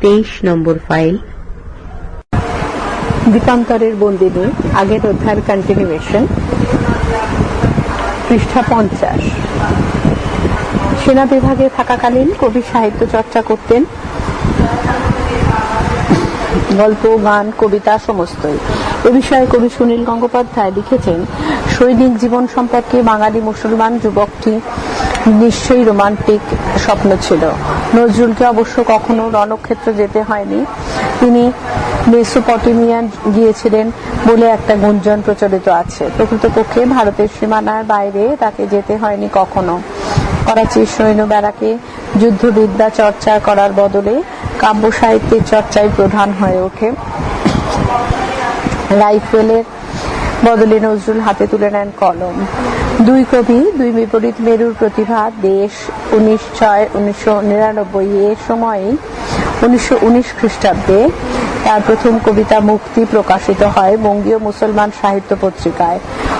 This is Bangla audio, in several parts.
তেইশ নম্বর ফাইল। দীপান্তরের বন্দিনী, আগের অধ্যায়ের কন্টিনিউয়েশন পৃষ্ঠা পঞ্চাশ। সেনা বিভাগে থাকাকালীন কবি সাহিত্য চর্চা করতেন। গল্প, গান, কবিতা সমস্তই। এ বিষয়ে কবি সুনীল গঙ্গোপাধ্যায় লিখেছেন, সৈনিক জীবন সম্পর্কে বাঙালি মুসলমান যুবকটি নিশ্চয়ই রোমান্টিক স্বপ্ন ছিল। নজরুলকে অবশ্য কখনো রণক্ষেত্র যেতে হয়নি। তিনি মেসোপটেমিয়ান গিয়েছিলেন বলে একটা গুঞ্জন প্রচলিত আছে। প্রকৃতপক্ষে ভারতের সীমানার বাইরে তাকে যেতে হয়নি কখনো। করাচির সৈন্য বেড়াকে যুদ্ধবিদ্যা চর্চা করার বদলে কাব্য সাহিত্যের চর্চাই প্রধান হয়ে ওঠে। রাইফেলের বদলে নজরুল হাতে তুলে নেন কলম। দুই কবি, দুই বিপরীত মেরুর প্রতিভা দেশ উনিশ ছয়, উনিশশো নিরানব্বই এ সময়েই উনিশশো উনিশ খ্রিস্টাব্দে তার প্রথম কবিতা মুক্তি প্রকাশিত হয় বঙ্গীয় মুসলমান সাহিত্য পত্রিকায়।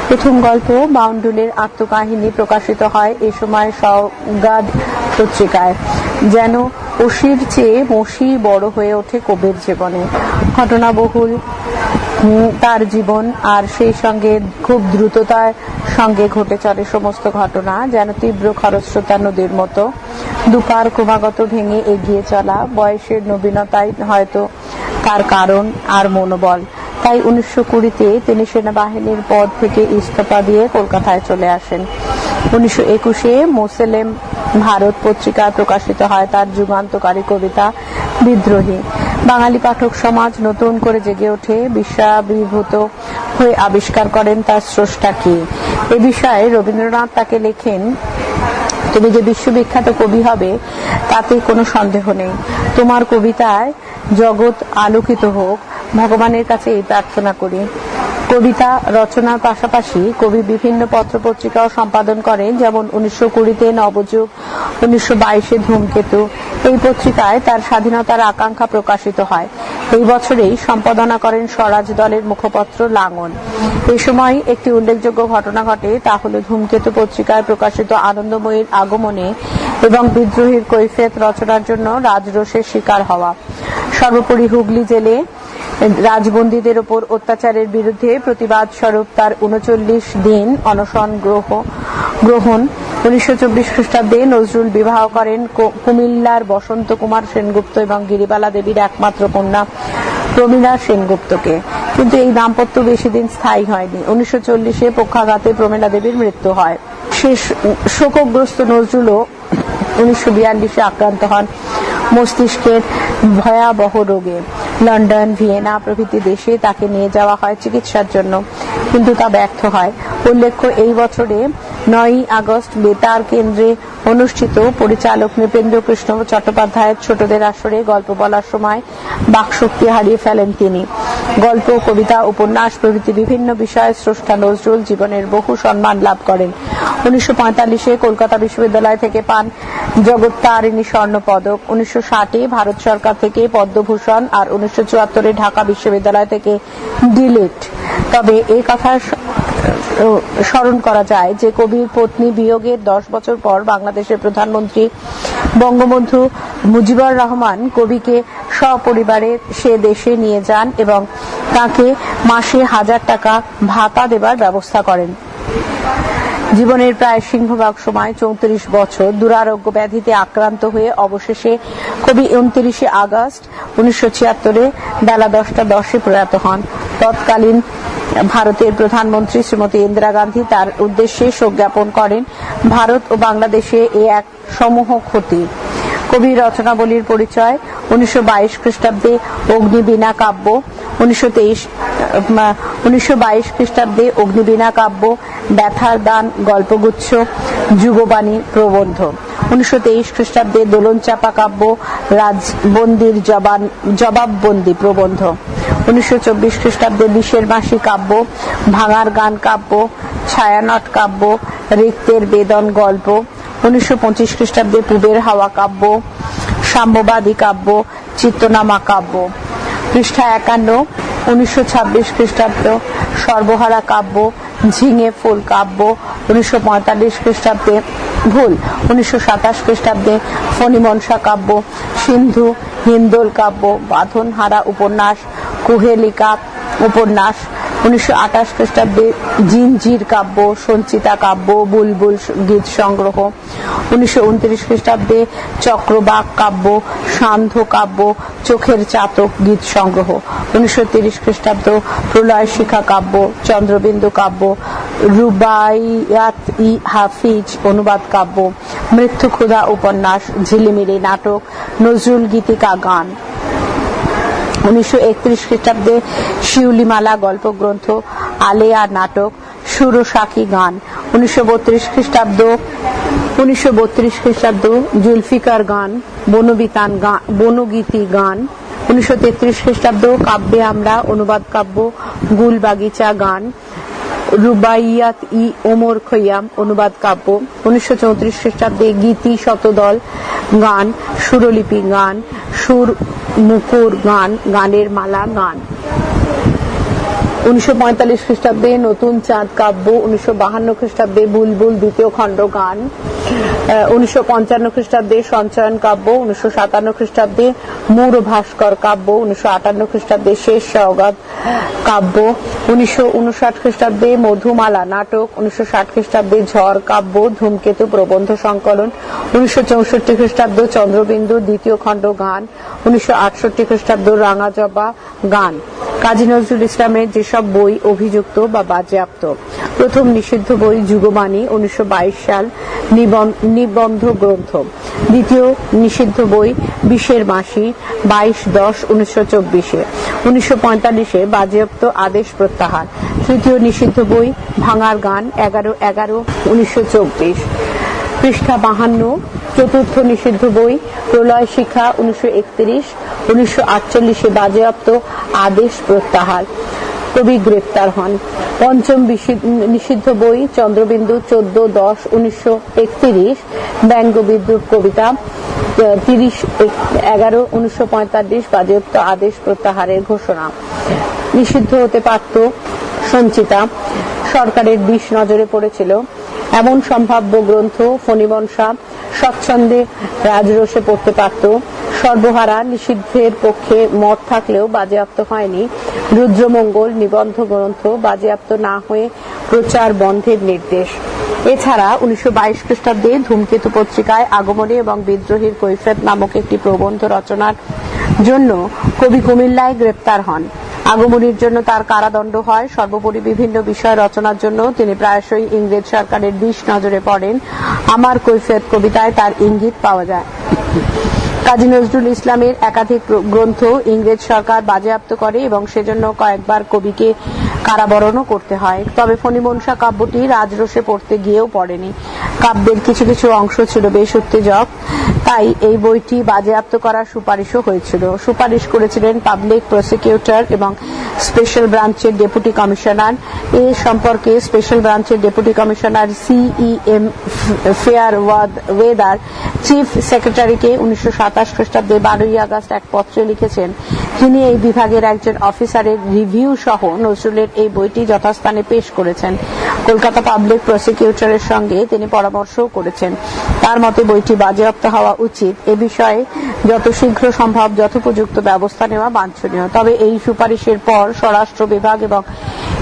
প্রথম গল্প বাউন্ডুলের আত্মকাহিনী প্রকাশিত হয় এ সময় সওগাদ পত্রিকায়। যেন অসির চেয়ে মসি বড় হয়ে ওঠে কবির জীবনে। ঘটনাবহুল তার জীবন আর সেই সঙ্গে খুব দ্রুততার সঙ্গে ঘটে চলে সমস্ত ঘটনা, যেন তীব্র খরস্রোতা নদীর মতো। দুপার ক্রমাগত ভেঙে এগিয়ে চলা, বয়সের নবীনতাই হয়তো তার কারণ আর মনোবল। তাই উনিশশো কুড়িতে তিনি সেনাবাহিনীর পদ থেকে ইস্তফা দিয়ে কলকাতায় চলে আসেন। উনিশশো একুশে মোসেলেম ভারত পত্রিকায় প্রকাশিত হয়, তার যুগান্তকারী কবিতা বিদ্রোহী। বাঙালি পাঠক সমাজ নতুন করে জেগে ওঠে বিশ্বাবিভূত হয়ে আবিষ্কার করেন তার স্রষ্টা কি? এ বিষয়ে রবীন্দ্রনাথ তাকে লেখেন, তুমি যে বিশ্ববিখ্যাত কবি হবে, তাতে কোনো সন্দেহ নেই। তোমার কবিতায় জগৎ আলোকিত হোক, ভগবানের কাছে এই প্রার্থনা করি। কবিতা রচনার পাশাপাশি কবি বিভিন্ন পত্রপত্রিকাও সম্পাদন করেন, যেমন উনিশশো কুড়িতে নবযুগ, উনিশশো বাইশে ধূমকেতু। এই পত্রিকায় তার স্বাধীনতার আকাঙ্ক্ষা প্রকাশিত হয়। এই বছরেই সম্পাদনা করেন স্বরাজ দলের মুখপত্র লাঙ্গন এই সময় একটি উল্লেখযোগ্য ঘটনা ঘটে, তা হল ধূমকেতু পত্রিকায় প্রকাশিত আনন্দময়ীর আগমনে এবং বিদ্রোহীর কৈফিয়ত রচনার জন্য রাজরোষের শিকার হওয়া। সর্বোপরি হুগলি জেলে রাজবন্দীদের ওপর অত্যাচারের বিরুদ্ধে প্রতিবাদ স্বরূপ তার উনচল্লিশ দিন অনশন গ্রহ, গ্রহণ। উনিশশো চব্বিশ খ্রিস্টাব্দে নজরুল বিবাহ করেন কুমিল্লার বসন্ত কুমার সেনগুপ্ত এবং গিরিবালা দেবীর একমাত্র কন্যা প্রমীলা সেনগুপ্তকে। কিন্তু এই দাম্পত্য বেশি দিন স্থায়ী হয়নি। উনিশশো চল্লিশে পক্ষাঘাতে প্রমীলা দেবীর মৃত্যু হয়। শেষ শোকগ্রস্ত নজরুলও উনিশশো বিয়াল্লিশে আক্রান্ত হন মস্তিষ্কের ভয়াবহ রোগে। লন্ডন, ভিয়েনা প্রভৃতি দেশে তাকে নিয়ে যাওয়া হয় চিকিৎসার জন্য, কিন্তু তা ব্যর্থ হয়। উল্লেখ্য, এই বছরে নয় আগস্ট বেতার কেন্দ্রে অনুষ্ঠিত পরিচালক নৃপেন্দ্র কৃষ্ণ চট্টোপাধ্যায়ের ছোটদের আসরে গল্প বলার সময় বাকশক্তি হারিয়ে ফেলেন তিনি। গল্প, কবিতা, উপন্যাস প্রভৃতি বিভিন্ন বিষয়ে স্রষ্টা নজরুল জীবনের বহু সম্মান লাভ করেন। উনিশশো পঁয়তাল্লিশে কলকাতা বিশ্ববিদ্যালয় থেকে পান জগত্তারিণী স্বর্ণ পদক উনিশশো ষাটে ভারত সরকার থেকে পদ্মভূষণ আর উনিশশো চুয়াত্তরে ঢাকা বিশ্ববিদ্যালয় থেকে ডিলিট। তবে এই কথা স্মরণ করা যায় যে কবির পত্নী বিয়োগের দশ বছর পর বাংলাদেশের প্রধানমন্ত্রী বঙ্গবন্ধু মুজিবুর রহমান কবিকে সপরিবারে সে দেশে নিয়ে যান এবং তাকে মাসে হাজার টাকা ভাতা দেবার ব্যবস্থা করেন। জীবনের প্রায় সিংহভাগ সময় চৌত্রিশ বছর দুরারোগ্য ব্যাধিতে আক্রান্ত হয়ে অবশেষে কবি উনত্রিশে আগস্ট উনিশশো ছিয়াত্তরে বেলা দশটা দশে প্রয়াত হন। তৎকালীন ভারতের প্রধানমন্ত্রী শ্রীমতী ইন্দিরা গান্ধী তার উদ্দেশ্যে শোক জ্ঞাপন করেন, ভারত ও বাংলাদেশে এ এক সমূহ ক্ষতি। কবি রচনাবলীর পরিচয়, উনিশশো বাইশ খ্রিস্টাব্দে অগ্নিবীণা কাব্য, উনিশশো তেইশ উনিশশো বাইশ খ্রিস্টাব্দে অগ্নিবীণা কাব্য, ব্যথার দান, গল্পগুচ্ছ, যুগবাণী প্রবন্ধ। উনিশশো তেইশ খ্রিস্টাব্দে দোলন চাপা কাব্য, রাজবন্দির জবান, জবাববন্দি প্রবন্ধ। উনিশশো চব্বিশ খ্রিস্টাব্দে বিশের মাসি কাব্য, ভাঙার গান কাব্য, ছায়ানট কাব্য, রিক্তের বেদন গল্প উনিশশো পঁচিশ খ্রিস্টাব্দে পূবের হাওয়া কাব্য, সাম্যবাদী কাব্য চিত্তনামা কাব্য। পৃষ্ঠা একান্ন, উনিশশো ছাব্বিশ খ্রিস্টাব্দ, সর্বহারা কাব্য, ঝিঙে ফুল কাব্য, উনিশশো পঁয়তাল্লিশ খ্রিস্টাব্দে ভুল, উনিশশো সাতাশ খ্রিস্টাব্দে ফণিমনসা কাব্য, সিন্ধু, হিন্দোল কাব্য, বাঁধনহারা উপন্যাস, কুহেলিকা উপন্যাস উনিশশো আঠাশ খ্রিস্টাব্দে জিনজির কাব্য, সঞ্চিতা কাব্য, বুলবুল গীত সংগ্রহ। উনিশশো উনত্রিশ খ্রিস্টাব্দে চক্রবাক কাব্য, সান্ধ্য কাব্য, চোখের চাতক গীত সংগ্রহ। উনিশশো তিরিশ খ্রিস্টাব্দ প্রলয় শিখা কাব্য, চন্দ্রবিন্দু কাব্য রুবাইয়াত ই হাফিজ অনুবাদ কাব্য মৃত্যু ক্ষুধা উপন্যাস, ঝিলিমিলি নাটক, নজরুল গীতিকা গান। উনিশশো একত্রিশ খ্রিস্টাব্দে শিউলিমালা গল্প গল্পগ্রন্থ আলেয়া নাটক সুরসাকি গান। উনিশশো বত্রিশ খ্রিস্টাব্দ, উনিশশো বত্রিশ খ্রিস্টাব্দ জুলফিকার গান, বনবিতান গান বনগীতি গান। উনিশশো তেত্রিশ খ্রিস্টাব্দ কাব্যে আমরা অনুবাদ কাব্য গুলবাগিচা গান। রুবাইয়াত ই ওমর খৈয়াম অনুবাদ কাব্য, উনিশশো চৌত্রিশ খ্রিস্টাব্দে গীতি শতদল গান, সুরলিপি গান, সুর মুকুর গান, গানের মালা গান। উনিশশো পঁয়তাল্লিশ খ্রিস্টাব্দে নতুন চাঁদ কাব্য, উনিশশো খ্রিস্টাব্দে বুলবুল দ্বিতীয় খণ্ড গান উনিশশো পঞ্চান্ন খ্রিস্টাব্দে সঞ্চয়ন কাব্য, উনিশশো সাতান্ন খ্রিস্টাব্দে মূর ভাস্কর কাব্য, উনিশশো আটান্ন খ্রিস্টাব্দে শেষ সওগাত কাব্য, উনিশশো উনষাট খ্রিস্টাব্দে মধুমালা নাটক, উনিশশো ষাট খ্রিস্টাব্দে ঝড় কাব্য, ধূমকেতু প্রবন্ধ সংকলন, উনিশশো চৌষট্টি খ্রিস্টাব্দ চন্দ্রবিন্দু দ্বিতীয় খণ্ড গান, উনিশশো আটষট্টি খ্রিস্টাব্দ রাঙাজবা গান। কাজী নজরুল ইসলামের যেসব বই অভিযুক্ত বা বাজেয়াপ্ত, প্রথম নিষিদ্ধ বই যুগবাণী উনিশশো সাল নিবন- নিবন্ধ গ্রন্থ। দ্বিতীয় নিষিদ্ধ বই বিশের মাসি বাইশ দশ উনিশশো চব্বিশে উনিশশো পঁয়তাল্লিশে বাজেয়াপ্ত আদেশ প্রত্যাহার। তৃতীয় নিষিদ্ধ বই ভাঙার গান এগারো এগারো উনিশশো চব্বিশ। পৃষ্ঠা বাহান্ন চতুর্থ নিষিদ্ধ বই, প্রলয় শিক্ষা উনিশশো একত্রিশ, উনিশশো আটচল্লিশে বাজেয়াপ্ত আদেশ প্রত্যাহার। কবি গ্রেপ্তার হন। পঞ্চম নিষিদ্ধ বই, চন্দ্রবিন্দু চোদ্দ দশ, উনিশশো একত্রিশ, ব্যঙ্গ বিদ্যুৎ কবিতা তিরিশ এগারো, উনিশশো পঁয়তাল্লিশ, বাজেয়াপ্ত আদেশ প্রত্যাহারের ঘোষণা। নিষিদ্ধ হতে পারত সঞ্চিতা। সরকারের বিষ নজরে পড়েছিল। এমন সম্ভাব্য গ্রন্থ ফণিবংশা স্বচ্ছন্দে রাজরসে পড়তে পারত। সর্বহারা নিষিদ্ধের পক্ষে মত থাকলেও বাজেয়াপ্ত হয়নি। রুদ্রমঙ্গল নিবন্ধ গ্রন্থ বাজেয়াপ্ত না হয়ে প্রচার বন্ধের নির্দেশ। এছাড়া উনিশশো বাইশ খ্রিস্টাব্দে ধূমকেতু পত্রিকায় আগমনী এবং বিদ্রোহীর কৈফিয়ত নামক একটি প্রবন্ধ রচনার জন্য কবি কুমিল্লায় গ্রেপ্তার হন। আগমনীর জন্য তার কারাদণ্ড হয়। সর্বোপরি বিভিন্ন বিষয় রচনার জন্য তিনি প্রায়শই ইংরেজ সরকারের বিষ নজরে পড়েন। আমার কৈফিয়ত কবিতায় তার ইঙ্গিত পাওয়া যায়। কাজী নজরুল ইসলামের একাধিক গ্রন্থ ইংরেজ সরকার বাজেয়াপ্ত করে এবং সেজন্য কয়েকবার কবিকে কারাবরণও করতে হয়। তবে ফণিমনসা কাব্যটি রাজরসে পড়তে গিয়েও পড়েনি। কাব্যের কিছু কিছু অংশ ছিল বেশ উত্তেজক। তাই এই বইটি বাজেয়াপ্ত করার সুপারিশও হয়েছিল। সুপারিশ করেছিলেন পাবলিক প্রসিকিউটর এবং স্পেশাল ব্রাঞ্চের ডেপুটি কমিশনার। এ সম্পর্কে স্পেশাল ব্রাঞ্চের deputy commissioner CEM Fairweather chief সেক্রেটারিকে উনিশশো সাতাশ খ্রিস্টাব্দে বারোই আগস্ট এক পত্রে লিখেছেন, তিনি এই বিভাগের একজন অফিসারের রিভিউ সহ নজরুলের এই বইটি যথাস্থানে পেশ করেছেন। কলকাতা পাবলিক প্রসিকিউটরের সঙ্গে তিনি পরামর্শও করেছেন। তার মতে বইটি বাজেয়াপ্ত হওয়া উচিত। এ বিষয়ে যত শীঘ্র সম্ভব যথোপযুক্ত ব্যবস্থা নেওয়া বাঞ্ছনীয়। তবে এই সুপারিশের পর স্বরাষ্ট্র বিভাগ এবং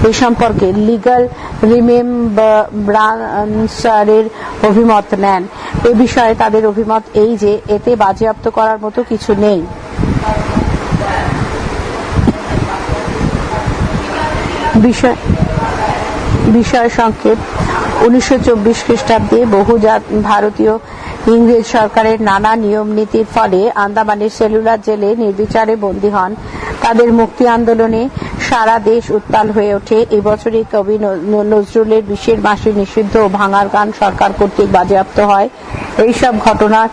এ সম্পর্কে লিগাল রিমেম্বারান্সারের অভিমত নেন। এ বিষয়ে তাদের অভিমত এই যে, এতে বাজেয়াপ্ত করার মতো কিছু নেই। বিষয় বিষয় সংক্ষেপ। উনিশশো চব্বিশ খ্রিস্টাব্দে বহুজাত ভারতীয় ইংরেজ সরকারের নানা নিয়ম নীতির ফলে আন্দামানের সেলুলার জেলে নির্বিচারে বন্দী হন। তাদের মুক্তি আন্দোলনে সারা দেশ উত্তাল হয়ে ওঠে। এবছরই কবি নজরুলের বিশ্বের মাসে নিষিদ্ধ ও ভাঙার গান সরকার কর্তৃক বাজেয়াপ্ত হয়। এইসব ঘটনার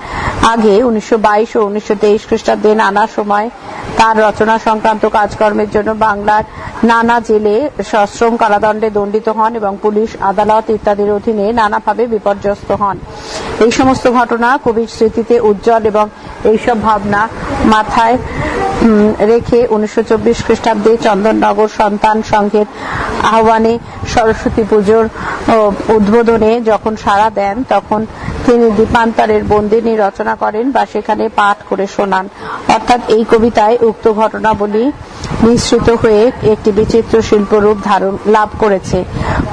আগে উনিশশো বাইশ ও উনিশশো তেইশ খ্রিস্টাব্দে নানা সময় তার রচনা সংক্রান্ত কাজকর্মের জন্য বাংলার নানা জেলে সশ্রম কারাদণ্ডে দণ্ডিত হন এবং পুলিশ, আদালত ইত্যাদির অধীনে নানাভাবে বিপর্যস্ত হন। এই সমস্ত ঘটনা কবির স্মৃতিতে উজ্জ্বল এবং এইসব ভাবনা মাথায় রেখে উনিশশো চব্বিশ খ্রিস্টাব্দে চন্দননগর সন্তান সংঘের আহ্বানে সরস্বতী পুজোর উদ্বোধনে যখন সাড়া দেন, তখন তিনি দীপান্তরের বন্দিনী রচনা করেন বা সেখানে পাঠ করে শোনান। অর্থাৎ এই কবিতায় উক্ত ঘটনাবলী মিশ্রিত হয়ে একটি বিচিত্র শিল্পরূপ ধারণ, লাভ করেছে।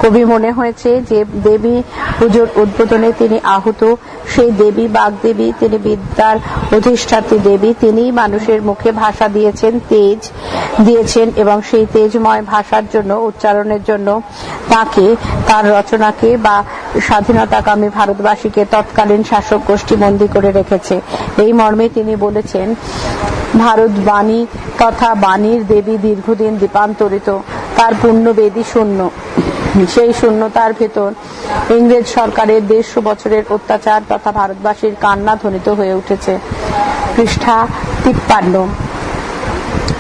কবি মনে হয়েছে যে দেবী পুজোর উদ্বোধনে তিনি আহত। সেই দেবী বাগদেবী, তিনি বিদ্যার অধিষ্ঠাত্রী দেবী তিনি মানুষের মুখে ভাষা দিয়েছেন, তেজ দিয়েছেন এবং সেই তেজময় ভাষার জন্য, উচ্চারণের জন্য তাকে, তার রচনাকে বা স্বাধীনতাকামী ভারতবাসীকে তৎকালীন শাসক গোষ্ঠী বন্দী করে রেখেছে। এই মর্মে তিনি বলেছেন ভারত বাণী তথা বাণীর দেবী দীর্ঘদিন দীপান্তরিত। তার পুণ্যবেদী শূন্য। সেই শূন্যতার ভেতর ইংরেজ সরকারের দেড়শো বছরের অত্যাচার তথা ভারতবাসীর কান্না ধ্বনিত হয়ে উঠেছে। পৃষ্ঠা তিপ্পান্ন।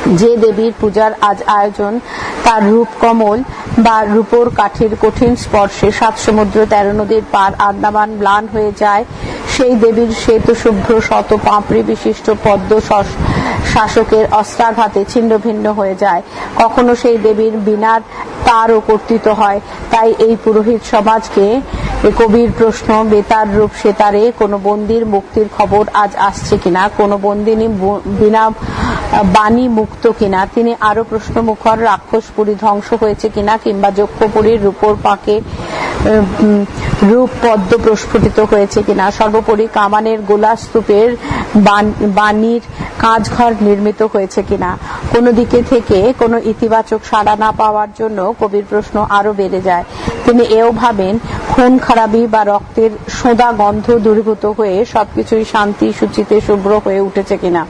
যে দেবীর পূজার আজ আয়োজন, তার রূপ কমল বা রূপোর কাঠের কঠিন স্পর্শে সাত সমুদ্র, তেরো নদীর পার আন্দামান ম্লান হয়ে যায়। সেই দেবীর শ্বেত শুভ্র শত পাঁপড়ি বিশিষ্ট পদ্ম শাসকের অস্ত্রাঘাতে ছিন্ন ভিন্ন হয়ে যায়। কখনো সেই দেবীর বিনার তারও কর্তৃত হয়। তাই এই পুরোহিত সমাজকে কবির প্রশ্ন, বেতার রূপ সেতারে কোনো বন্দির মুক্তির খবর আজ আসছে কিনা, কোনো বন্দিনী বিনা, বাণী মুক্ত কিনা, তিনি আরও প্রশ্ন মুখর রাক্ষসপুরী ধ্বংস হয়েছে কিনা, কিংবা যক্ষপুরীর রূপোর পাকে রূপ পদ্ম প্রস্ফুটিত হয়েছে কিনা, সর্বোপরি কামানের গোলাস্তূপের বাণীর কাঁচঘর নির্মিত হয়েছে কিনা? কোনো দিকে থেকে কোনো ইতিবাচক সাড়া না পাওয়ার জন্য কবির প্রশ্ন আরও বেড়ে যায়। তিনি এও ভাবেন, খুন, খারাপি বা রক্তের সোঁদা গন্ধ দূরীভূত হয়ে সবকিছুই শান্তি সূচিতে শুভ্র হয়ে উঠেছে কিনা?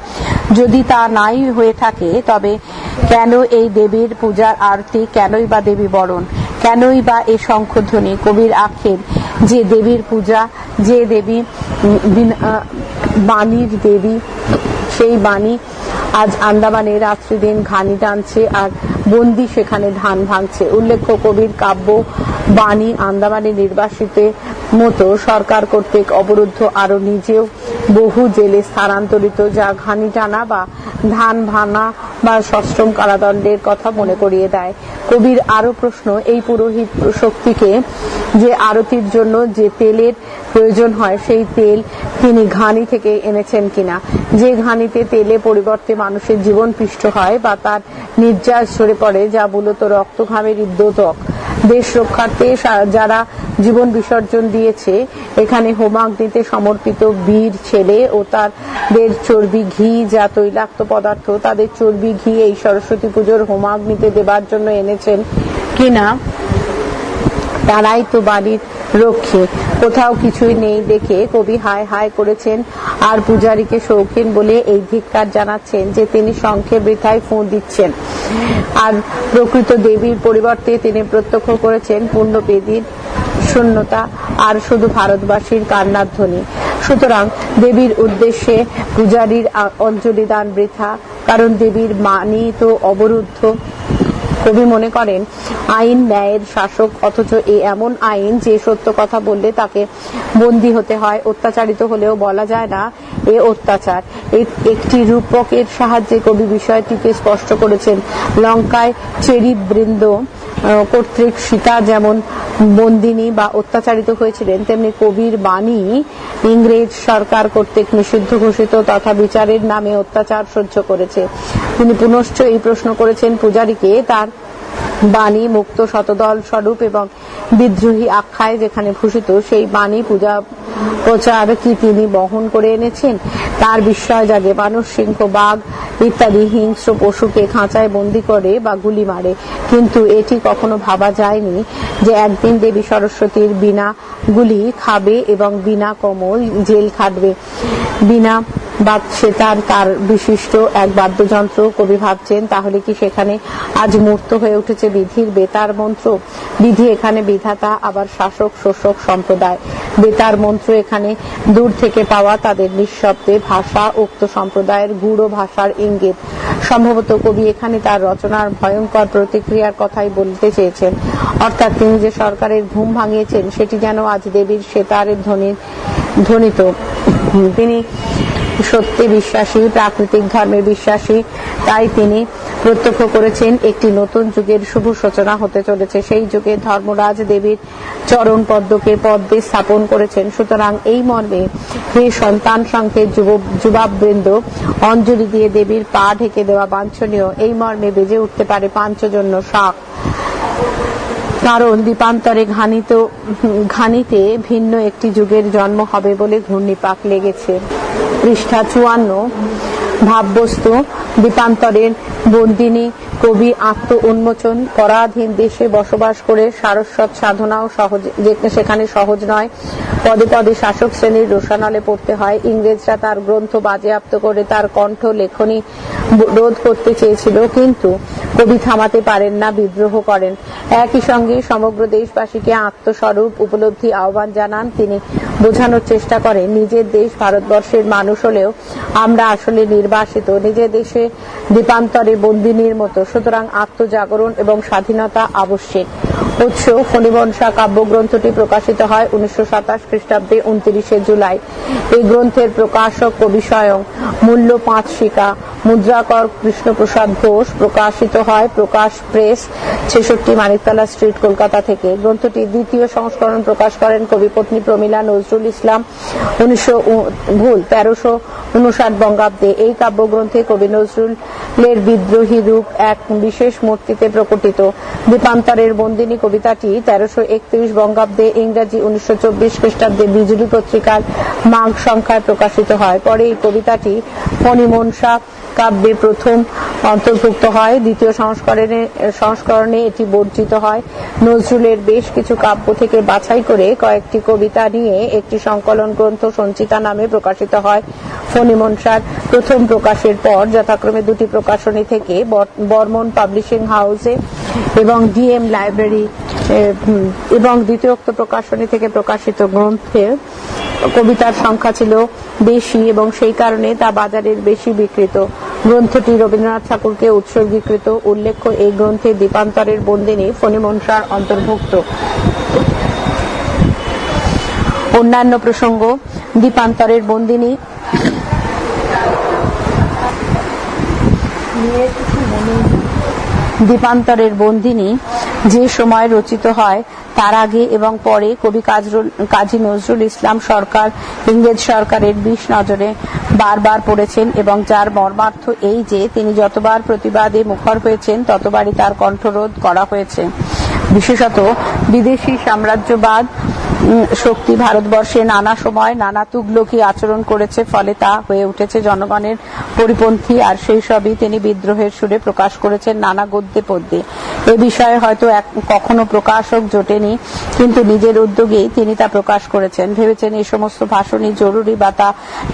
যদি তা নাই হয়ে থাকে, তবে কেন এই দেবীর পূজার আরতি কেনই বা দেবী বরণ? কেনই বা এ শঙ্খধ্বনি? কবির আক্ষেপ, যে দেবীর পূজা, যে দেবী বাণীর দেবী সেই বাণী আজ আন্দামানে রাত্রি দিন ঘানি টানছে আর বন্দি সেখানে ধান ভাঙছে। উল্লেখ্য, কবির কাব্য বাণী আন্দামানে নির্বাসিত মতো সরকার কর্তৃক অবরুদ্ধ আরও নিজেও বহু জেলে স্থানান্তরিত। যা ঘানি টানা বা ধান ভাঙা বা সশ্রম কারাদণ্ডের কথা মনে করিয়ে দেয়। কবির আরও প্রশ্ন, এই পুরোহিত শক্তিকে যে আরতির জন্য যে তেলের প্রয়োজন হয় সেই তেল তিনি ঘানি থেকে এনেছেন কিনা। যে ঘানিতে তেলে পরিবর্তে মানুষের জীবন পিষ্ট হয় বা তার নির্যাস ঝরে পড়ে, যা মূলত রক্ত ঘামের দ্যোতক দেশ রক্ষার্থে যারা জীবন বিসর্জন দিয়েছে, এখানে হোমাগ্নিতে সমর্পিত বীর ছেলে ও তাদের চর্বি ঘি যা তৈলাক্ত পদার্থ, তাদের চর্বি ঘি এই সরস্বতী পুজোর হোমাগ্নিতে দেবার জন্য এনেছেন কিনা? তারাই তো বাড়ির রক্ষে। কোথাও কিছুই নেই দেখে কবি হায় হায় করেছেন আর পূজারীকে শৌখিন বলে এই ধিক্কার জানাচ্ছেন যে তিনি শঙ্খে বৃথায় ফোঁ দিচ্ছেন। আর প্রকৃত দেবীর পরিবর্তে তিনি প্রত্যক্ষ করেছেন পূর্ণবেদীর শূন্যতা আর শুধু ভারতবাসীর কান্নার ধ্বনি। সুতরাং দেবীর উদ্দেশ্যে পূজারীর অঞ্জলি দান বৃথা, কারণ দেবীর মানি তো অবরুদ্ধ কবি মনে করেন, আইন ন্যায়ের শাসক, অথচ এ এমন আইন যে সত্য কথা বললে তাকে বন্দি হতে হয়, অত্যাচারিত হলেও বলা যায় না এ অত্যাচার। একটি রূপকের সাহায্যে কবি বিষয়টিকে স্পষ্ট করেছেন। লঙ্কায় চেরি বৃন্দ কর্তৃক সীতা যেমন বন্দিনী বা অত্যাচারিত হয়েছিলেন, তেমনি কবির বাণী ইংরেজ সরকার কর্তৃক নিষিদ্ধ ঘোষিত তথা বিচারের নামে অত্যাচার সহ্য করেছে। তিনি পুনশ্চ এই প্রশ্ন করেছেন, পূজারীকে তার বাণী মুক্ত শতদল স্বরূপ এবং বিদ্রোহী আখ্যায় যেখানে ভূষিত, সেই বাণী পূজা প্রচার কি তিনি বহন করে এনেছেন? তার বিস্ময় জাগে। মানুষ সিংহ, বাঘ ইত্যাদি হিংস্র পশুকে খাঁচায় বন্দি করে বা গুলি মারে। কিন্তু এটি কখনো ভাবা যায়নি যে একদিন দেবী সরস্বতীর বিনা গুলি খাবে এবং বিনা কমল জেল খাটবে। বিনা বা সেতার তার বিশিষ্ট এক বাদ্যযন্ত্র। কবি ভাবছেন, তাহলে কি সেখানে আজ মূর্ত হয়ে উঠেছে বিধির বেতার মন্ত্র? বিধি এখানে বিধাতা, আবার শাসক, শোষক সম্প্রদায়। বেতার মন্ত্র এখানে দূর থেকে পাওয়া তাদের নিঃশব্দে ভাষা, উক্ত সম্প্রদায়ের গূঢ় ভাষার ইঙ্গিত। সম্ভবত কবি এখানে তার রচনার ভয়ঙ্কর প্রতিক্রিয়ার কথাই বলতে চেয়েছেন। অর্থাৎ তিনি যে সরকারের ঘুম ভাঙিয়েছেন, সেটি যেন আজ দেবীর সেতারের ধ্বনি ধ্বনিত। তিনি সত্যি বিশ্বাসী, প্রাকৃতিক ধর্মে বিশ্বাসী, তাই তিনি প্রত্যক্ষ করেছেন একটি নতুন যুগের শুভ সূচনা হতে চলেছে। সেই যুগে ধর্মরাজ দেবীর চরণ পদ্মকে পদ্মে স্থাপন করেছেন। সুতরাং এই মর্মে হে সন্তান যুব, যুবাবৃন্দ, অঞ্জলি দিয়ে দেবীর পা ঢেকে দেওয়া বাঞ্ছনীয়। এই মর্মে বেজে উঠতে পারে পাঞ্চজন্য শাক। কারণ দীপান্তরে ঘানিত ঘানিতে ভিন্ন একটি যুগের জন্ম হবে বলে ঘূর্ণিপাক লেগেছে। পৃষ্ঠা চুয়ান্ন। ভাববস্তু দ্বীপান্তরের বন্দিনী, কবি আত্ম উন্মোচন পরাধীন দেশে বসবাস করে সারস্বত সাধনাও সহজ সেখানে সহজ নয়। পদে পদে শাসক শ্রেণির রোষানলে পড়তে হয়। ইংরেজরা তার গ্রন্থ বাজেয়াপ্ত করে তার কণ্ঠ লেখনী রোধ করতে চেয়েছিল। কিন্তু কবি থামাতে পারেন না, বিদ্রোহ করেন। একই সঙ্গে সমগ্র দেশবাসীকে আত্মস্বরূপ উপলব্ধি আহ্বান জানান। তিনি বোঝানোর চেষ্টা করেন, নিজের দেশ ভারতবর্ষের মানুষ হলেও আমরা আসলে নির্বাসিত। নিজের দেশে দ্বীপান্তরে বন্দিনীর মতো। সুতরাং আত্মজাগরণ এবং স্বাধীনতা আবশ্যিক। উৎস ফণিবংশা কাব্যগ্রন্থটি প্রকাশিত হয় উনিশশো সাতাশ খ্রিস্টাব্দে উনত্রিশে জুলাই। এই গ্রন্থের প্রকাশক কবি স্বয়ং মূল্য পাঁচ শিকা। মুদ্রাকর কৃষ্ণপ্রসাদ ঘোষ প্রকাশিত হয় প্রকাশ প্রেস, ছেষট্টি মানিকতলা স্ট্রিট, কলকাতা থেকে। গ্রন্থটি দ্বিতীয় সংস্করণ প্রকাশ করেন কবিপত্নী প্রমীলা নজরুল ইসলাম। উনিশশো ভুল, তেরোশো উনষাট বঙ্গাব্দে। এই কাব্যগ্রন্থে কবি নজরুলের বিদ্রোহী রূপ এক বিশেষ মূর্তিতে প্রকটিত। দীপান্তরের বন্দিনী কবিতাটি তেরোশো একত্রিশ বঙ্গাব্দে ইংরাজি উনিশশো চব্বিশ খ্রিস্টাব্দে বিজুলি পত্রিকার মাঘ সংখ্যায় প্রকাশিত হয়। পরে এই কবিতাটি ফণিমনসা কাব্যে প্রথম অন্তর্ভুক্ত হয়। দ্বিতীয় সংস্করণে সংস্করণে এটি বর্জিত হয়। নজরুলের বেশ কিছু কাব্য থেকে বাছাই করে কয়েকটি কবিতা নিয়ে একটি সংকলন গ্রন্থ সঞ্চিতা নামে প্রকাশিত হয়। ফণিমনসার প্রথম প্রকাশের পর যথাক্রমে দুটি প্রকাশনী থেকে বর- বর্মন পাবলিশিং হাউসে এবং ডিএম লাইব্রেরি এবং দ্বিতীয়োক্ত প্রকাশনী থেকে প্রকাশিত গ্রন্থে কবিতার সংখ্যা ছিল বেশি এবং সেই কারণে তা বাজারের বেশি বিক্রিত। গ্রন্থটি রবীন্দ্রনাথ ঠাকুরকে উৎসর্গীকৃত। উল্লেখ্য, এই গ্রন্থে দীপান্তরের বন্দিনী ফণিমনসার অন্তর্ভুক্ত। অন্যান্য প্রসঙ্গ, দীপান্তরের বন্দিনী। দীপান্তরের বন্দিনী যে সময় রচিত হয়, তার আগে এবং পরে কবি কাজরুল, কাজী নজরুল ইসলাম সরকার, ইংরেজ সরকারের বিষ নজরে বারবার পড়েছেন এবং যার মর্মার্থ এই যে তিনি যতবার প্রতিবাদে মুখর হয়েছেন, ততবারই তার কণ্ঠরোধ করা হয়েছে। বিশেষত বিদেশি সাম্রাজ্যবাদ শক্তি ভারতবর্ষে নানা সময় নানা তুগলকি আচরণ করেছে, ফলে তা হয়ে উঠেছে জনগণের পরিপন্থী, আর সেই সবই তিনি বিদ্রোহের সুরে প্রকাশ করেছেন নানা গদ্যে পদ্যে। এ বিষয়ে হয়তো কখনো প্রকাশক জোটেনি, কিন্তু নিজের উদ্যোগেই তিনি তা প্রকাশ করেছেন। ভেবেছেন এই সমস্ত ভাষণই জরুরি বা তা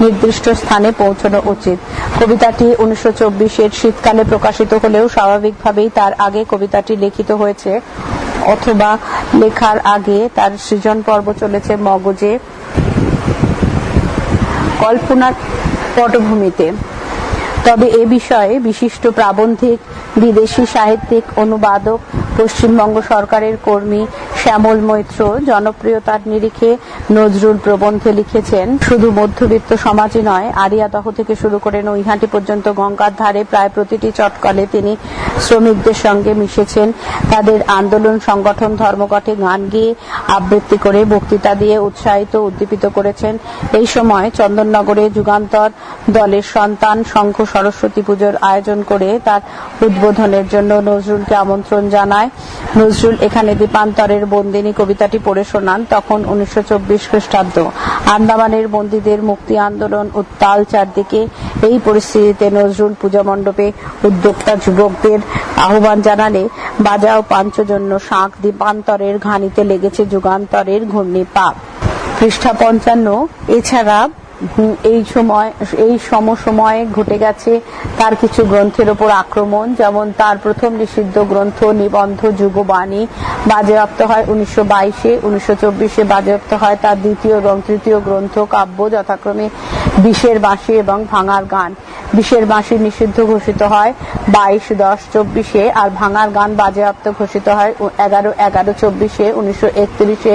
নির্দিষ্ট স্থানে পৌঁছানো উচিত। কবিতাটি উনিশশো চব্বিশের শীতকালে প্রকাশিত হলেও স্বাভাবিকভাবেই তার আগে কবিতাটি লিখিত হয়েছে। অথবা লেখার আগে তার সৃজন পর্ব চলেছে মগজে, কল্পনার পটভূমিতে। তবে এ বিষয়ে বিশিষ্ট প্রাবন্ধিক বিদেশি সাহিত্যিক, অনুবাদক, পশ্চিমবঙ্গ সরকারের কর্মী শ্যামল মৈত্র জনপ্রিয়তার নিরিখে নজরুল প্রবন্ধে লিখেছেন, শুধু মধ্যবিত্ত সমাজই নয়, আরিয়াদহ থেকে শুরু করে নৈহাটি পর্যন্ত গঙ্গার ধারে প্রায় প্রতিটি চটকলে তিনি শ্রমিকদের সঙ্গে মিশেছেন। তাদের আন্দোলন, সংগঠন, ধর্মঘটে গান গেয়ে আবৃত্তি করে বক্তৃতা দিয়ে উৎসাহিত, উদ্দীপিত করেছেন। এই সময় চন্দননগরে যুগান্তর দলের সন্তান সংঘ সরস্বতী পুজোর আয়োজন করে তার উদ্বোধনের জন্য নজরুলকে আমন্ত্রণ জানায়। নজরুল এখানে দীপান্তরের বন্দিনী কবিতাটি পড়ে শোনান, তখন উনিশশো চব্বিশ খ্রিস্টাব্দ। আন্দামানের বন্দীদের মুক্তি আন্দোলন উত্তাল চারদিকে। এই পরিস্থিতিতে নজরুল পূজা মণ্ডপে উদ্যোক্তা যুবকদের আহ্বান জানালে, বাজাও পাঞ্চজন্য শাঁখ দীপান্তরের ঘানিতে লেগেছে যুগান্তরের ঘূর্ণিপাক পৃষ্ঠা পঞ্চান্ন, এছাড়া এই সময়, এই সমসময়ে ঘটে গেছে তার কিছু গ্রন্থের ওপর আক্রমণ। যেমন তার প্রথম নিষিদ্ধ গ্রন্থ নিবন্ধ যুগবাণী বাজেয়াপ্ত হয় উনিশশো বাইশে, উনিশশো চব্বিশে বাজেয়াপ্ত হয় তার দ্বিতীয় এবং তৃতীয় গ্রন্থ কাব্য যথাক্রমে বিশের বাঁশি এবং ভাঙার গান। বিশের বাঁশি নিষিদ্ধ ঘোষিত হয় বাইশ দশ চব্বিশে আর ভাঙার গান বাজেয়াপ্ত ঘোষিত হয় এগারো এগারো চব্বিশে, উনিশশো একত্রিশে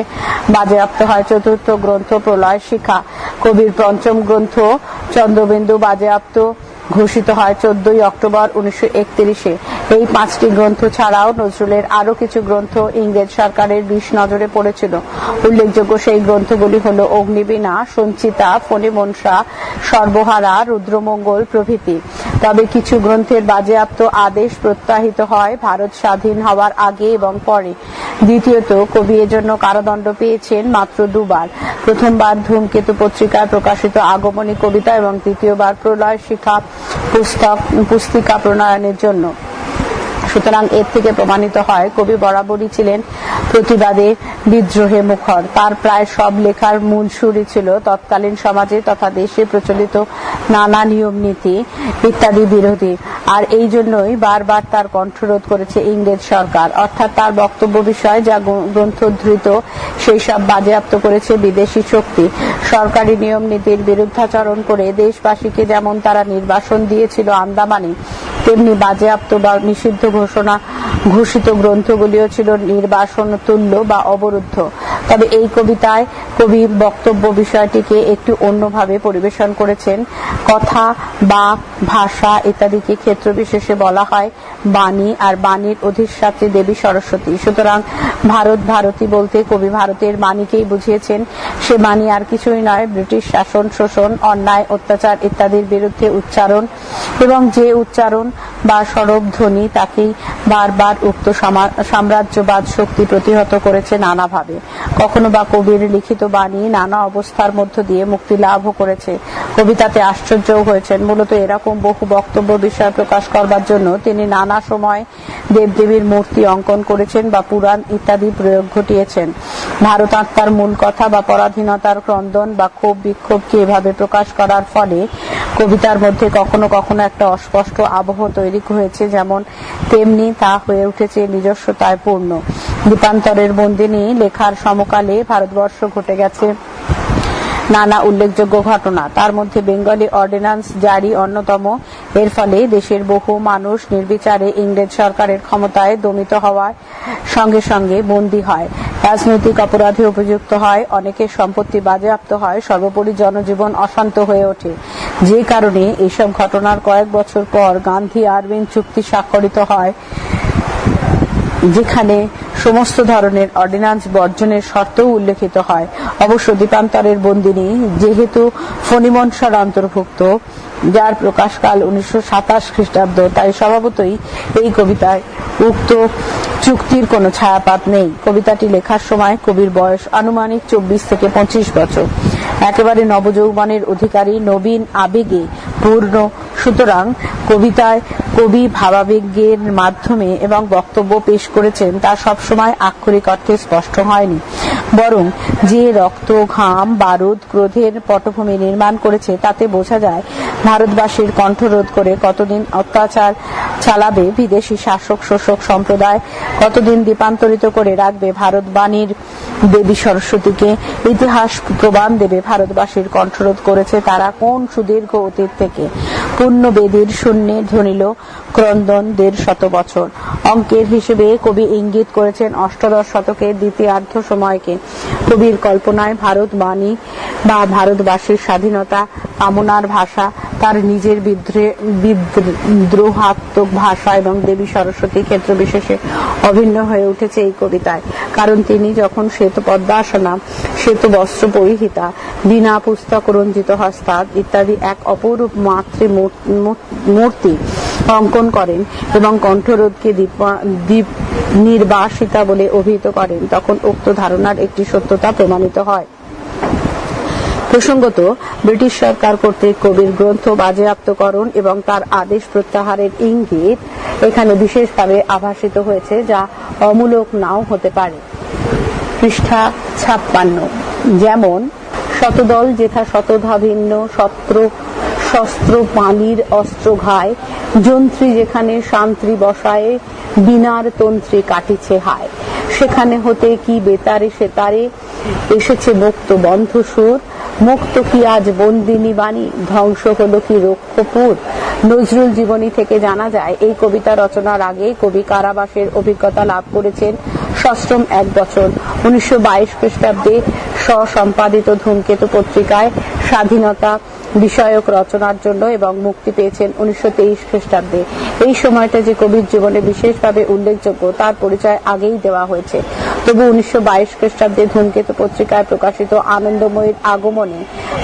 বাজেয়াপ্ত হয় চতুর্থ গ্রন্থ প্রলয় শিখা। কবির পঞ্চম গ্রন্থ চন্দ্রবিন্দু বাজেয়াপ্ত। ঘোষিত হয় চোদ্দই অক্টোবর উনিশশো এই পাঁচটি গ্রন্থ ছাড়াও নজরুলের আরও কিছু গ্রন্থ ইংরেজ সরকারের বিষ নজরে পড়েছিল। উল্লেখযোগ্য সেই গ্রন্থগুলি হল অগ্নিবীণা, সঞ্চিতা, ফণিমনসা, সর্বহারা, রুদ্রমঙ্গল প্রভৃতি। তবে কিছু গ্রন্থের বাজেয়াপ্ত আদেশ প্রত্যাহিত হয় ভারত স্বাধীন হওয়ার আগে এবং পরে। দ্বিতীয়ত, কবি এজন্য কারাদণ্ড পেয়েছেন মাত্র দুবার। প্রথমবার ধূমকেতু পত্রিকায় প্রকাশিত আগমনী কবিতা এবং দ্বিতীয়বার প্রলয় শিখা পুস্তক, পুস্তিকা প্রণয়নের জন্য। সুতরাং এর থেকে প্রমাণিত হয়, কবি বরাবরই ছিলেন প্রতিবাদে বিদ্রোহে মুখর। তার প্রায় সব লেখার মূল সুরই ছিল তৎকালীন সমাজে তথা দেশে প্রচলিত নানা নিয়ম নীতি ইত্যাদি বিরোধী। আর এই জন্যই বারবার তার কণ্ঠরোধ করেছে ইংরেজ সরকার। অর্থাৎ তার বক্তব্য বিষয় যা গ্রন্থধৃত গ্রন্থ ধৃত সেই সব বাজেয়াপ্ত করেছে বিদেশি শক্তি। সরকারি নিয়ম নীতির বিরুদ্ধাচরণ করে দেশবাসীকে যেমন তারা নির্বাসন দিয়েছিল আন্দামানে তেমনি বাজেয়াপ্ত বা নিষিদ্ধ ঘোষণা ঘোষিত গ্রন্থগুলিও ছিল নির্বাসন তুল্য বা অবরুদ্ধ। তবে এই কবিতায় কবি বক্তব্য বিষয়টিকে একটু অন্যভাবে পরিবেশন করেছেন। কথা বা ভাষা ইত্যাদিকে ক্ষেত্র বিশেষে বলা হয় বাণী আর বাণীর অধিষ্ঠাত্রী দেবী সরস্বতী। সুতরাং ভারত ভারতী বলতে কবি ভারতের বাণীকেই বুঝিয়েছেন। সে বাণী আর কিছুই নয়, ব্রিটিশ শাসন, শোষণ, অন্যায়, অত্যাচার ইত্যাদির বিরুদ্ধে উচ্চারণ এবং যে উচ্চারণ বা সরব ধ্বনি তাকেই বারবার উক্ত সাম্রাজ্যবাদ শক্তি প্রতিহত করেছে নানাভাবে। কখনো বা কবির লিখিত বাণী নানা অবস্থার মধ্য দিয়ে মুক্তি লাভও করেছে। কবিতাতে আশ্চর্য হয়েছেন। মূলত এরকম বহু বক্তব্য, বিষয় প্রকাশ করবার জন্য তিনি নানা সময় দেবদেবীর মূর্তি অঙ্কন করেছেন বা পুরাণ ইত্যাদি প্রয়োগ ঘটিয়েছেন। ভারত আত্মার মূল কথা বা পরাধীনতার ক্রন্দন বা ক্ষোভ বিক্ষোভকে এভাবে প্রকাশ করার ফলে কবিতার মধ্যে কখনো কখনো একটা অস্পষ্ট আবহ তৈরি হয়েছে, যেমন তেমনি তা হয়ে উঠেছে নিজস্বতায় পূর্ণ। দীপান্তরের বন্দিনী লেখার সমকালে ভারতবর্ষ ঘটে গেছে। নানা উল্লেখযোগ্য ঘটনা। তার মধ্যে বেঙ্গলি অর্ডিন্যান্স জারি অন্যতম। এর ফলে দেশের বহু মানুষ নির্বিচারে ইংরেজ সরকারের ক্ষমতায় দমিত হওয়ার সঙ্গে সঙ্গে বন্দী হয়। রাজনৈতিক অপরাধে অভিযুক্ত হয়, অনেকের সম্পত্তি বাজেয়াপ্ত হয়, সর্বোপরি জনজীবন অশান্ত হয়ে ওঠে। যে কারণে এসব ঘটনার কয়েক বছর পর গান্ধী আরবিন চুক্তি স্বাক্ষরিত হয়। যেখানে সমস্ত ধরনের অর্ডিন্যান্স বর্জনের শর্তও উল্লেখিত হয়। অবশ্য দীপান্তরের বন্দিনী যেহেতু ফণিমনসার অন্তর্ভুক্ত, যার প্রকাশকাল উনিশশো সাতাশ খ্রিস্টাব্দ, তাই স্বভাবতই এই কবিতায় উক্ত চুক্তির কোনো ছায়াপাত নেই। কবিতাটি লেখার সময় কবির বয়স আনুমানিক চব্বিশ থেকে পঁচিশ বছর। একেবারে নবযৌবনের অধিকারী নবীন আবেগে পূর্ণ। সুতরাং কবিতায় কবি ভাবাবেগের মাধ্যমে এবং বক্তব্য পেশ করেছেন, তা সবসময় আক্ষরিক অর্থে স্পষ্ট হয়নি। বরং যে রক্ত, ঘাম, বারুদ, ক্রোধের পটভূমি নির্মাণ করেছে, তাতে বোঝা যায়, ভারতবাসীর কণ্ঠরোধ করে কতদিন অত্যাচার চালাবে বিদেশি শাসক শোষক সম্প্রদায়। কতদিন দীপান্তরিত করে রাখবে ভারত বাণীর দেবী সরস্বতীকে? ইতিহাস প্রমাণ দেবে ভারতবাসীর কণ্ঠরোধ করেছে তারা কোন সুদীর্ঘ অতীত থেকে? পূর্ণ বেদির শূন্যে ধ্বনিল ক্রন্দন দেড় শত বছর। অঙ্কের হিসেবে কবি ইঙ্গিত করেছেন অষ্টাদশ শতকের দ্বিতীয়ার্ধ সময়কে। কবির কল্পনায় ভারত বাণী বা ভারতবাসীর স্বাধীনতা কামনার ভাষা তার নিজের বিদ্রে- বিদ্রোহাত্মক ভাষা এবং দেবী সরস্বতী ক্ষেত্র বিশেষে অভিন্ন হয়ে উঠেছে এই কবিতায়। কারণ তিনি যখন শ্বেত পদ্মাসনা শ্বেত বস্ত্র পরিহিতা, বিনা পুস্তক রঞ্জিত হস্তাদ ইত্যাদি এক অপরূপ মাতৃ মূর- মূর- মূর্তি অঙ্কন করেন এবং কণ্ঠরোধকে দীপ নির্বাসিতা বলে অভিহিত করেন, তখন উক্ত ধারণার একটি সত্যতা প্রমাণিত হয়। প্রসঙ্গত, ব্রিটিশ সরকার কর্তৃক কবির গ্রন্থ বাজেয়াপ্তকরণ এবং তার আদেশ প্রত্যাহারের ইঙ্গিত এখানে বিশেষভাবে আভাসিত হয়েছে, যা অমূলক নাও হতে পারে। পৃষ্ঠা ছাপ্পান্ন। যেমন, শতদল যেথা শতধা ভিন্ন শস্ত্র শস্ত্র পানির অস্ত্র ঘায়, যন্ত্রী যেখানে শান্ত্রী বসায়, বিনার তন্ত্রী কাটিছে হায়। সেখানে হতে কি বেতারে সেতারে, এসেছে মুক্ত বন্ধ সুর মুক্ত কি আজ বন্দিনী বাণী? ধ্বংস হলো কি রক্ষপুর? নজরুল জীবনী থেকে জানা যায়, এই কবিতা রচনার আগে কবি কারাবাসের অভিজ্ঞতা লাভ করেছেন ষষ্ঠম এক বছর উনিশশো বাইশ খ্রিস্টাব্দে স্বসম্পাদিত ধূমকেতু পত্রিকায় স্বাধীনতা বিষয়ক রচনার জন্য এবং মুক্তি পেয়েছেন উনিশশো তেইশ খ্রিস্টাব্দে। এই সময়টা যে কবির জীবনে বিশেষভাবে উল্লেখযোগ্য, তার পরিচয় আগেই দেওয়া হয়েছে। তবু উনিশশো বাইশ খ্রিস্টাব্দে ধূমকেতু পত্রিকায় প্রকাশিত আনন্দময়ীর আগমনে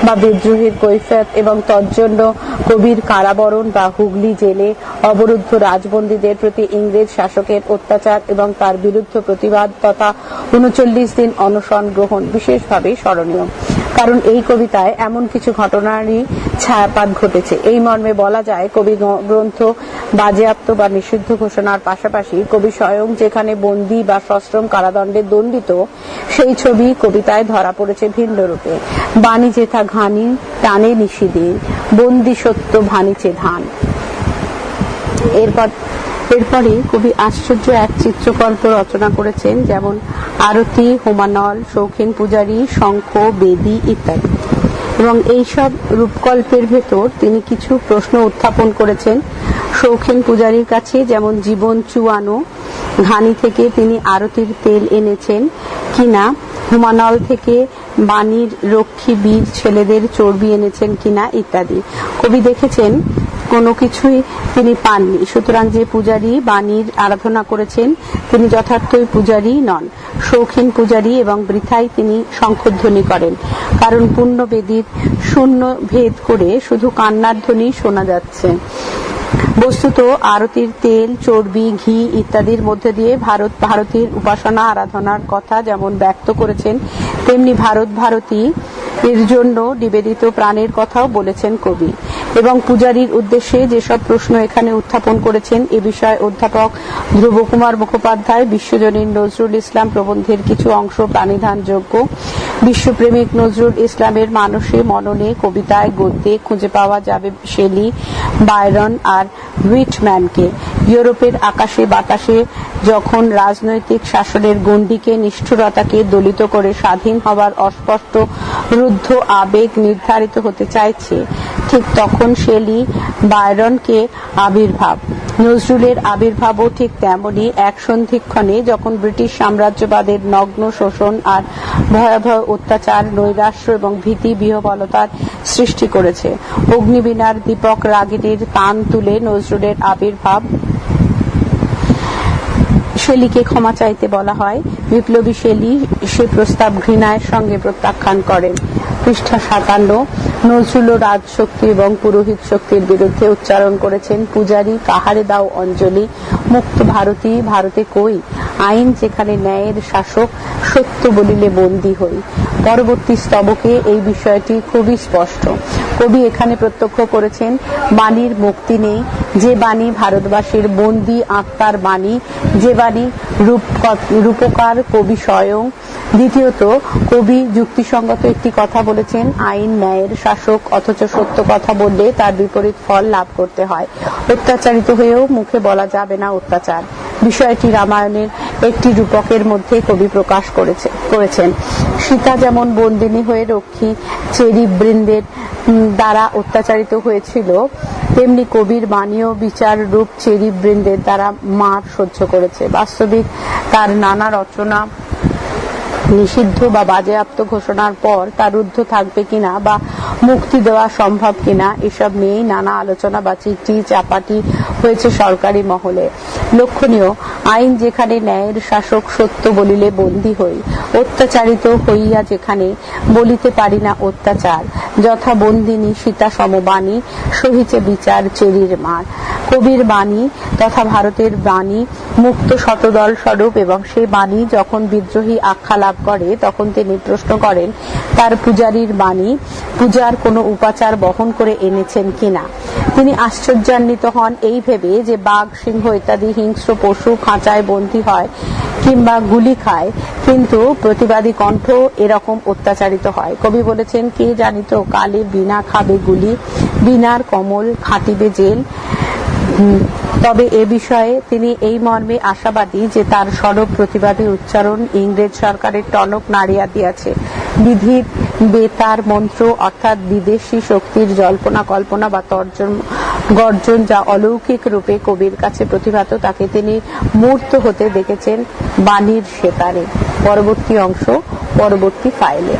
বা বিদ্রোহীর কৈফিয়ত এবং তজ্জন্য কবির কারাবরণ বা হুগলি জেলে অবরুদ্ধ রাজবন্দীদের প্রতি ইংরেজ শাসকের অত্যাচার এবং তার বিরুদ্ধে প্রতিবাদ তথা উনচল্লিশ দিন অনশন গ্রহণ বিশেষভাবে স্মরণীয়। কারণ এই কবিতায় এমন কিছু ঘটনারই ছায়াপাত ঘটেছে। এই মর্মে বলা যায়, কবি গ্রন্থ বাজেয়াপ্ত বা নিষিদ্ধ ঘোষণার পাশাপাশি কবি স্বয়ং যেখানে বন্দি বা সশ্রম কারাদণ্ডে দণ্ডিত, সেই ছবি কবিতায় ধরা পড়েছে ভিন্ন রূপে। বাণী যেথা ঘানি, টানে নিষিদের বন্দি সত্য ভানিছে ধান। এরপর এরপরে কবি আশ্চর্য এক চিত্রকল্প রচনা করেছেন, যেমন আরতি, হোমানল, শৌখিন পূজারী, শঙ্খ, বেদী ইত্যাদি। এবং এইসব রূপকল্পের ভেতর তিনি কিছু প্রশ্ন উত্থাপন করেছেন শৌখিন পূজারীর কাছে, যেমন জীবন চুয়ানো, ঘানি থেকে তিনি আরতির তেল এনেছেন কিনা, হুমানল থেকে বাণীর রক্ষী বীর ছেলেদের চর্বি এনেছেন কিনা ইত্যাদি। কবি দেখেছেন কোনো কিছুই তিনি পাননি। সুতরাং যে পূজারী বাণীর আরাধনা করেছেন, তিনি যথার্থই পূজারী নন। শৌখিন পূজারী এবং বৃথাই তিনি শঙ্খধ্বনি করেন। কারণ পুণ্যবেদীর শূন্য ভেদ করে শুধু কান্নার ধ্বনি শোনা যাচ্ছে। বস্তুত আরতির তেল, চর্বি, ঘি ইত্যাদির মধ্যে দিয়ে ভারত, ভারতীর উপাসনা, আরাধনার কথা যেমন ব্যক্ত করেছেন, তেমনি ভারত ভারতী এর জন্য নিবেদিত প্রাণের কথাও বলেছেন কবি। এবং পূজারীর উদ্দেশ্যে যেসব প্রশ্ন এখানে উত্থাপন করেছেন, এ বিষয়ে অধ্যাপক ধ্রুবকুমার মুখোপাধ্যায়, বিশ্বজনীন নজরুল ইসলাম প্রবন্ধের কিছু অংশ প্রাণিধানযোগ্য। বিশ্বপ্রেমিক নজরুল ইসলামের মানসে মননে কবিতায় গদ্যে খুঁজে পাওয়া যাবে শেলি বায়রন আর হুইটম্যানকে ইউরোপের আকাশে বাতাসে যখন রাজনৈতিক শাসনের গণ্ডিকে, নিষ্ঠুরতাকে দলিত করে স্বাধীন হবার অস্পষ্ট রুদ্ধ আবেগ নির্ধারিত হতে চাইছে, ঠিক তখন শেলি বায়রনকে আবির্ভাব। নজরুলের আবির্ভাবও ঠিক তেমনই এক সন্ধিক্ষণে যখন ব্রিটিশ সাম্রাজ্যবাদের নগ্ন শোষণ আর ভয়াবহ অত্যাচার, নৈরাশ্য এবং ভীতি বিহবলতার সৃষ্টি করেছে। অগ্নিবীণার দীপক রাগিনীর তান তুলে নজরুলের আবির্ভাব শৈলীকে ক্ষমা চাইতে বলা হয়। বিপ্লবী শেলি সে প্রস্তাব ঘৃণায়ের সঙ্গে প্রত্যাখ্যান করেন। পৃষ্ঠা সাতান্ন, নজরুল রাজশক্তি এবং পুরোহিত শক্তির বিরুদ্ধে উচ্চারণ করেছেন পূজারী কাহারে দাও অঞ্জলি, মুক্ত ভারতী, ভারতে কই, আইন যেখানে ন্যায়ের শাসক, সত্য বলিলে বন্দী হই। পরবর্তী স্তবকে এই বিষয়টি খুবই স্পষ্ট। কবি এখানে প্রত্যক্ষ করেছেন, বাণীর মুক্তি নেই, যে বাণী ভারতবাসীর বন্দি আত্মার বাণী, যে বাণী রূপ- রূপকার কবি স্বয়ং। দ্বিতীয়ত, কবি যুক্তিসঙ্গত একটি কথা বলেছেন, আইন ন্যায়ের শাসক, অথচ সত্য কথা বললে তার বিপরীত ফল লাভ করতে হয়। অত্যাচারিত হয়েও মুখে বলা যাবে না অত্যাচার। বিষয়টি রামায়ণের একটি রূপকের মধ্যে কবি প্রকাশ করেছে, করেছেন। সীতা যেমন বন্দিনী হয়ে রক্ষী, চেরি বৃন্দের দ্বারা অত্যাচারিত হয়েছিল তেমনি কবির বাণীয় বিচার রূপ চেরি বৃন্দের দ্বারা মার সহ্য করেছে। বাস্তবিক তার নানা রচনা নিষিদ্ধ বা বাজেয়াপ্ত ঘোষণার পর তার রুদ্ধ থাকবে কিনা বা মুক্তি দেওয়া সম্ভব কিনা, এসব নিয়েই নানা আলোচনা বা চিঠি চাপাটি হয়েছে সরকারি মহলে। লক্ষণীয়, আইন যেখানে ন্যায়ের শাসক সত্য বলিলে বন্দী হই, অত্যাচারিত হইয়া যেখানে বলিতে পারি না অত্যাচার, যথা বন্দিনী সীতা সমবাণী, সহিছে বিচার চেরির মার। কবির বাণী তথা ভারতের বাণী মুক্ত শতদল স্বরূপ এবং সেই বাণী যখন বিদ্রোহী আখ্যা লাভ করে, তখন তিনি প্রশ্ন করেন, তার পূজারীর বাণী পূজার কোনো উপাচার বহন করে এনেছেন কিনা? তিনি আশ্চর্যান্বিত হন এই ভেবে যে বাঘ, সিংহ ইত্যাদি হিংস্র পশু খাঁচায় বন্দী হয় কিংবা গুলি খায়, কিন্তু প্রতিবাদী কণ্ঠ এরকম অত্যাচারিত হয়। কবি বলেছেন, কে জানিত কালে বিনা খাবে গুলি, বিনার কমল খাটিবে জেল তবে এ বিষয়ে তিনি এই মর্মে আশাবাদী যে তার সরব প্রতিবাদী উচ্চারণ ইংরেজ সরকারের টনক নাড়িয়া দিয়াছে। বিধির বেতার মন্ত্র অর্থাৎ বিদেশি শক্তির জল্পনা, কল্পনা বা তর্জন, গর্জন যা অলৌকিক রূপে কবির কাছে প্রতিভাত, তাকে তিনি মূর্ত হতে দেখেছেন বাণীর সেতারে। পরবর্তী অংশ, পরবর্তী ফাইলে।